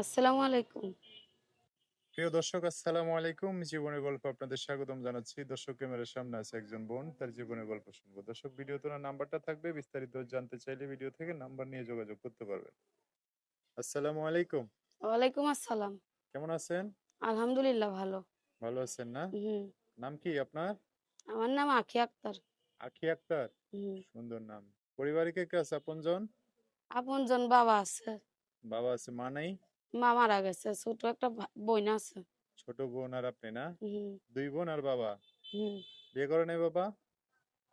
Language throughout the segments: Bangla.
আসসালামু আলাইকুম। প্রিয় দর্শক আসসালামু আলাইকুম। জীবনের গল্প আপনাদের স্বাগতম জানাচ্ছি। দর্শক ক্যামেরার সামনে আছে একজন বোন তার জীবনের গল্প শুনব। দর্শক ভিডিও তোলার নাম্বারটা থাকবে। বিস্তারিত জানতে চাইলে ভিডিও থেকে নাম্বার নিয়ে যোগাযোগ করতে পারবেন। আসসালামু আলাইকুম। ওয়ালাইকুম আসসালাম। কেমন আছেন? আলহামদুলিল্লাহ ভালো। ভালো আছেন না? হুম। নাম কি আপনার? আমার নাম আখি আক্তার। আখি আক্তার? সুন্দর নাম। পরিবারে কে কে আছে? আপনজন? আপনজন বাবা আছে। বাবা আছে মা নাই? মা মারা গেছে। ছোট একটা বোন আছে। ছোট বোন আর আপনি না? দুই বোন আর বাবা? হুম। বিয়ে করে নাই বাবা?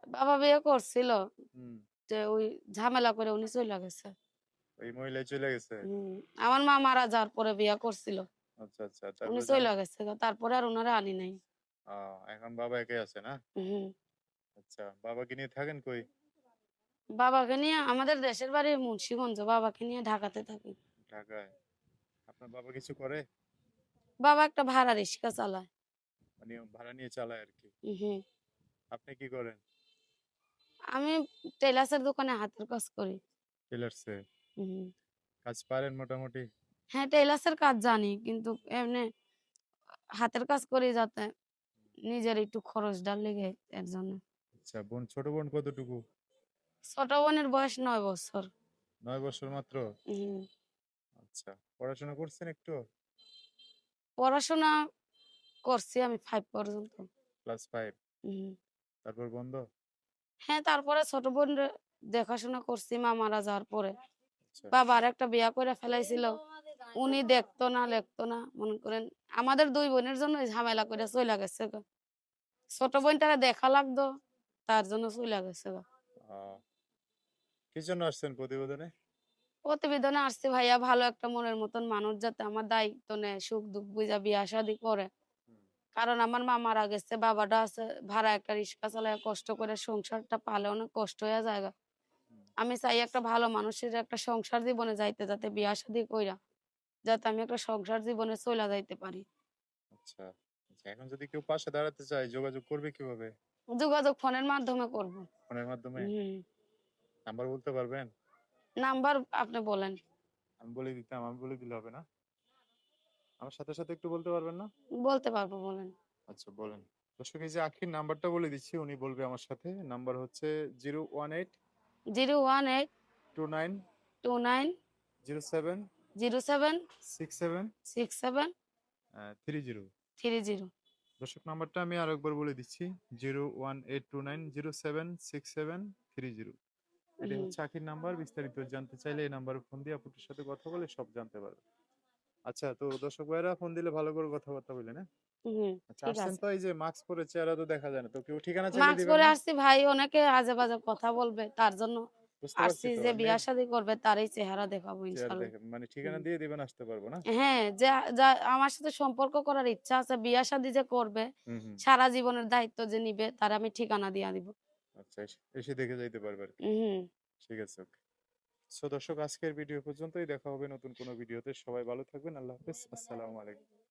বাবা বিয়ে করছিল। যে ওই ঝামেলা করে উনি চলে গেছে। ওই মহিলা চলে গেছে? আমার মা মারা যাওয়ার পরে বিয়ে করছিল। আচ্ছা আচ্ছা উনি চলে গেছে। তারপরে আর ওনারা আনি নাই। এখন বাবা একাই আছে না? আচ্ছা বাবাকে নিয়ে থাকেন কই? বাবাকে নিয়ে আমাদের দেশের বাড়ি মুন্সিগঞ্জ। বাবাকে নিয়ে ঢাকাতে থাকি। ঢাকায়? আপনার বাবা কিছু করে? বাবা একটা ভাড়া রিক্সা চালায়। মানে ভাড়া নিয়ে চালায় আর কি হুম। আপনি কি করেন? আমি টেলার্সের দোকানে হাতের কাজ করি। টেলার্সে? হুম। কাজ পারেন মোটামুটি? হ্যাঁ টেলার্সের কাজ জানি কিন্তু এমনি হাতের কাজ করি যাতে নিজের একটু খরচ ডাল লেগে এর জন্য। আচ্ছা বোন ছোট বোন কতটুকু? ছোট বোনের বয়স নয় বছর। নয় বছর মাত্র? হুম। আচ্ছা পড়াশোনা করছেন একটু? পড়াশোনা করছি আমি ফাইভ পর্যন্ত। ক্লাস ফাইভ তারপর বন্ধ? হ্যাঁ তারপরে ছোট বোন দেখাশোনা করছি মা মারা যাওয়ার পরে। আচ্ছা। বাবা আর একটা বিয়া করে ফেলাইছিল উনি দেখতো না লেখতো না মনে করেন আমাদের দুই বোনের জন্য ঝামেলা করে চলে গেছে গো। ছোট বোনটারে দেখা লাগতো তার জন্য চলে গেছে গো। কি জন্য আসছেন প্রতিবেদনে? প্রতিবেদনে আসছে ভাইয়া ভালো একটা মনের মতন মানুষ যাতে আমার দায়িত্ব নেয় সুখ দুঃখ বুঝা বিয়া শাদি করে। কারণ আমার মা মারা গেছে বাবাটা আছে ভাড়া একটা রিক্সা চালায় কষ্ট করে সংসারটা পালে অনেক কষ্ট হয়ে যায় আমি চাই একটা ভালো মানুষের একটা সংসার জীবনে যাইতে যাতে বিয়া শাদি কইরা যাতে আমি একটা সংসার জীবনে চলে যাইতে পারি। আচ্ছা আচ্ছা, এখন যদি কেউ পাশে দাঁড়াতে চায় যোগাযোগ করবে কীভাবে? যোগাযোগ ফোনের মাধ্যমে করব। ফোনের মাধ্যমে। নাম্বার বলতে পারবেন? নাম্বার আপনি বলেন। আমি বলে দিতাম আমি বলে দিলে হবে না। আমার সাথে সাথে একটু বলতে পারবেন না? বলতে পারব বলেন। আচ্ছা বলেন। দর্শক এই যে আখির নাম্বারটা বলে দিচ্ছি উনি বলবে আমার সাথে। নাম্বার হচ্ছে zero one eight zero one eight two nine two nine zero seven zero seven six seven six seven three zero. Three zero. দর্শক নাম্বারটা আমি আর একবার বলে দিচ্ছি zero one eight two nine zero seven six seven three zero. এটা হচ্ছে আখির নাম্বার বিস্তারিত জানতে চাইলে এই নাম্বারে ফোন দিয়ে আপুটির সাথে কথা বলে সব জানতে পারবে আচ্ছা তো দর্শক ভাইরা ফোন দিলে ভালো করে কথাবার্তা বললেন হ্যাঁ? আচ্ছা আসছেন তো এই যে মাস্ক পরে চেহারা তো দেখা যায় না তো কেউ ঠিকানা চাইলে মাস্ক পরে আসছি ভাই অনেকে আজে বাজে কথা বলবে তার জন্য আসছি যে বিয়া শাদি করবে তারই চেহারা দেখাবো মানে ঠিকানা দিয়ে দিবেন আসতে পারব না? হ্যাঁ যে আমার সাথে সম্পর্ক করার ইচ্ছা আছে বিয়া শাদি যে করবে সারা জীবনের দায়িত্ব যে নিবে তার আমি ঠিকানা দিয়ে দিব। আচ্ছা এসে- দেখে যাইতে পারবে। হুম। ঠিক আছে ওকে সো দর্শক আজকের ভিডিও পর্যন্তই। দেখা হবে নতুন কোনো ভিডিওতে সবাই ভালো থাকবেন। আল্লাহ হাফেজ। আসসালামু আলাইকুম।